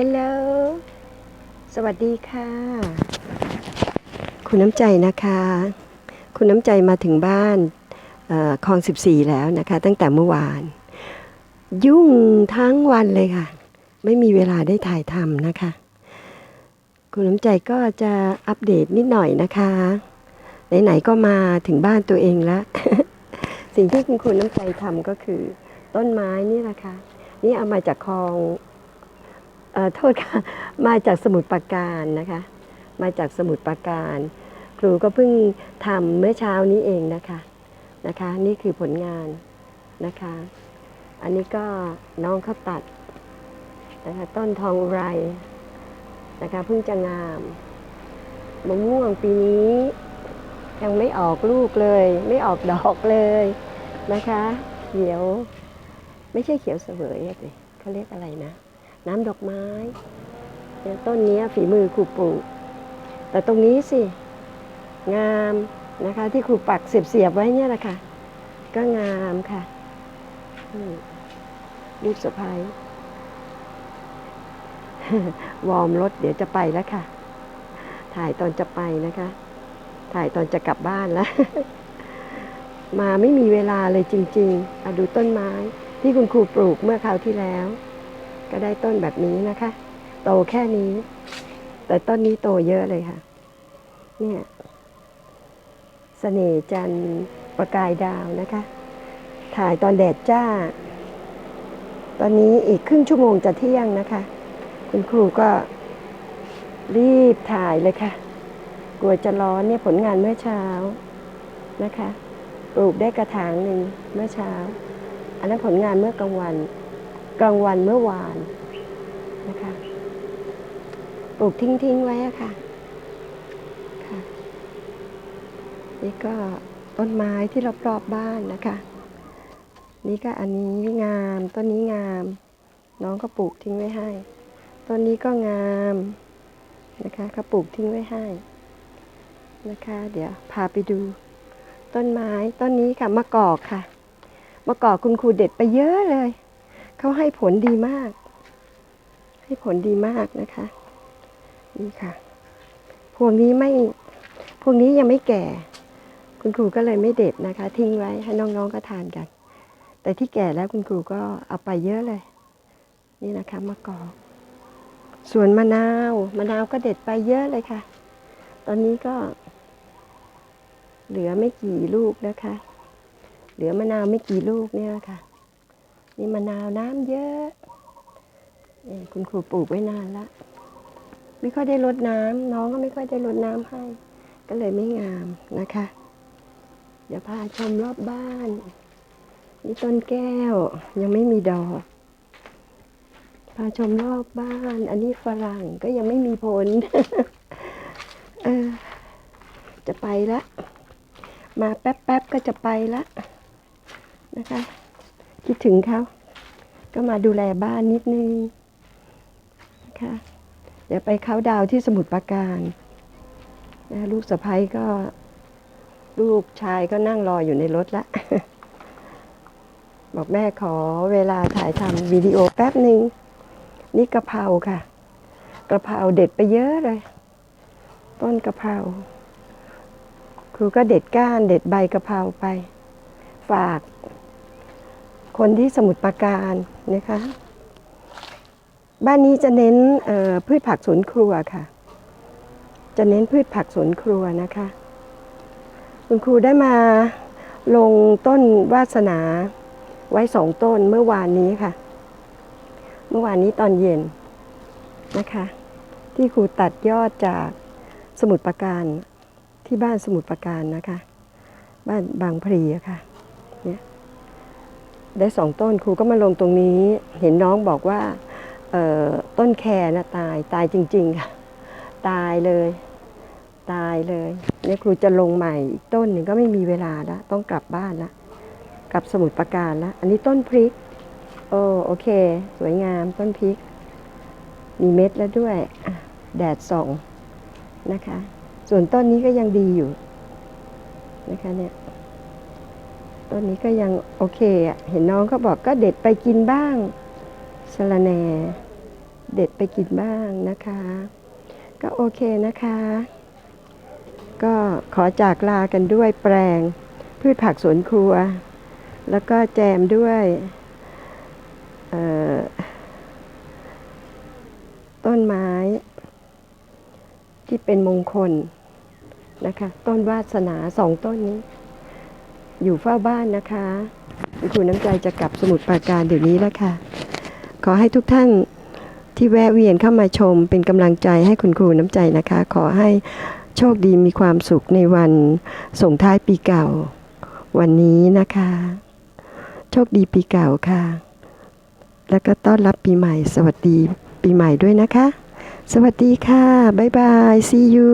ฮลโหล สวัสดีค่ะ คุณน้ำใจนะคะ คุณน้ำใจมาถึงบ้านอคลอง 14 แล้วนะคะ ตั้งแต่เมื่อวาน ยุ่งทั้งวันเลยค่ะ ไม่มีเวลาได้ถ่ายทำนะคะ คุณน้ำใจก็จะอัปเดตนิดหน่อยนะคะ ไหนๆก็มาถึงบ้านตัวเองแล้ว สิ่งที่คุณคุณน้ำใจทำก็คือ ต้นไม้นี่แหละค่ะนี่เอามาจากคลอง โทษค่ะ มาจากสมุทรปราการนะคะ มาจากสมุทรปราการ ครูก็เพิ่งทำเมื่อเช้านี้เองนะคะนะคะ นี่คือผลงานนะคะ อันนี้ก็น้องเขาตัดนะคะต้นทองอุไรนะคะเพิ่งจะงามมะม่วงปีนี้ยังไม่ออกลูกเลย ไม่ออกดอกเลยนะคะ เขียว ไม่ใช่เขียวเสวยอะสิเขาเรียกอะไรนะ น้ำดอกไม้ต้นนี้ฝีมือครูปลูก แต่ตรงนี้สิ งามนะคะที่ครูปักเสียบๆไว้เนี่ยแหละค่ะ ก็งามค่ะลูกสะพายวอร์มรถเดี๋ยวจะไปแล้วค่ะ ถ่ายตอนจะไปนะคะ ถ่ายตอนจะกลับบ้านแล้ว มาไม่มีเวลาเลยจริงๆอดูต้นไม้ที่คุณครูปลูกเมื่อคราวที่แล้ว ก็ได้ต้นแบบนี้นะคะ โตแค่นี้ แต่ต้นนี้โตเยอะเลยค่ะ เนี่ยสเสน่จันทร์ประกายดาวนะคะ ถ่ายตอนแดดจ้า ตอนนี้อีกครึ่งชั่วโมงจะเที่ยงนะคะ คุณครูก็รีบถ่ายเลยค่ะ กลัวจะร้อนเนี่ยผลงานเมื่อเช้านะคะ ปลูกได้กระถางหนึ่งเมื่อเช้า อันนั้นผลงานเมื่อกลางวัน กลางวันเมื่อวานนะคะปลูกทิ้งๆไว้ค่ะค่ะ นี่ก็ต้นไม้ที่รอบๆบบ้านนะคะ นี่ก็อันนี้งามต้นนี้งาม น้องก็ปลูกทิ้งไว้ให้ต้นนี้ก็งามนะคะเขาปลูกทิ้งไว้ให้นะคะ เดี๋ยวพาไปดู ต้นไม้ต้นนี้ค่ะมะกอกค่ะมะกอกคุณครูเด็ดไปเยอะเลย เขาให้ผลดีมาก ให้ผลดีมากนะคะ นี่ค่ะ พวงนี้ไม่ พวงนี้ยังไม่แก่ คุณครูก็เลยไม่เด็ดนะคะ ทิ้งไว้ให้น้องๆก็ทานกัน แต่ที่แก่แล้วคุณครูก็เอาไปเยอะเลย นี่นะคะมะกอกส่วนมะนาวมะนาวก็เด็ดไปเยอะเลยค่ะ ตอนนี้ก็ เหลือไม่กี่ลูกนะคะ เหลือมะนาวไม่กี่ลูกเนี่ยค่ะ นี่มะนาวน้ำเยอะคุณครูปลูกไว้นานละไม่ค่อยได้รดน้ำน้องก็ไม่ค่อยได้รดน้ำให้ ก็เลยไม่งามนะคะ เดี๋ยวพาชมรอบบ้านนี่ต้นแก้วยังไม่มีดอก พาชมรอบบ้าน อันนี้ฝรั่งก็ยังไม่มีผลเออจะไปละ มาแป๊บๆก็จะไปละนะคะ คิดถึงเขาก็มาดูแลบ้านนิดนึงนะคะเดี๋ยวไปเขาดาวที่สมุทรปราการนะลูกสะพ้ยก็ ลูกชายก็นั่งรออยู่ในรถละ บอกแม่ขอเวลาถ่ายทำวิดีโอแป๊บหนึ่งนี่กะเพราค่ะกะเพราเด็ดไปเยอะเลย ต้นกะเพราครูก็เด็ดก้านเด็ดใบกะเพราไป ฝาก คนที่สมุทรปราการนะคะ บ้านนี้จะเน้นพืชผักสวนครัวค่ะ จะเน้นพืชผักสวนครัวนะคะ คุณครูได้มาลงต้นวาสนาไว้สองต้นเมื่อวานนี้ค่ะ เมื่อวานนี้ตอนเย็นนะคะ ที่ครูตัดยอดจากสมุทรปราการที่บ้านสมุทรปราการนะคะ บ้านบางพลีะค่ะเนี่ย ได้สองต้นครูก็มาลงตรงนี้ เห็นน้องบอกว่าต้นแคนะตายตายจริงๆค่ะตายเลย ตายเลยเนี่ยครูจะลงใหม่อีกต้นหนึ่งก็ไม่มีเวลาล้วต้องกลับบ้านละกลับสมุทรปราการละอันนี้ต้นพริกโอ้โอเค สวยงามต้นพริก มีเม็ดแล้วด้วยแดดส่องนะคะ ส่วนต้นนี้ก็ยังดีอยู่นะคะเนี่ย ต้นนี้ก็ยังโอเคอะเห็นน้องเขาบอกก็เด็ดไปกินบ้างสะระแหน่ เด็ดไปกินบ้างนะคะ ก็โอเคนะคะ ก็ขอจากลากันด้วยแปลง พืชผักสวนครัว แล้วก็แจมด้วยต้นไม้ ที่เป็นมงคลนะคะ ต้นวาสนาสองต้นนี้ อยู่เฝ้าบ้านนะคะคุณครูน้ำใจจะกลับสมุดปราการเดี๋ยวนี้แล้วค่ะ ขอให้ทุกท่านที่แวะเวียนเข้ามาชมเป็นกำลังใจให้คุณครูน้ำใจนะคะ ขอให้โชคดีมีความสุขในวันส่งท้ายปีเก่า วันนี้นะคะ โชคดีปีเก่าค่ะ แล้วก็ต้อนรับปีใหม่ สวัสดีปีใหม่ด้วยนะคะ สวัสดีค่ะ บ๊ายบาย see you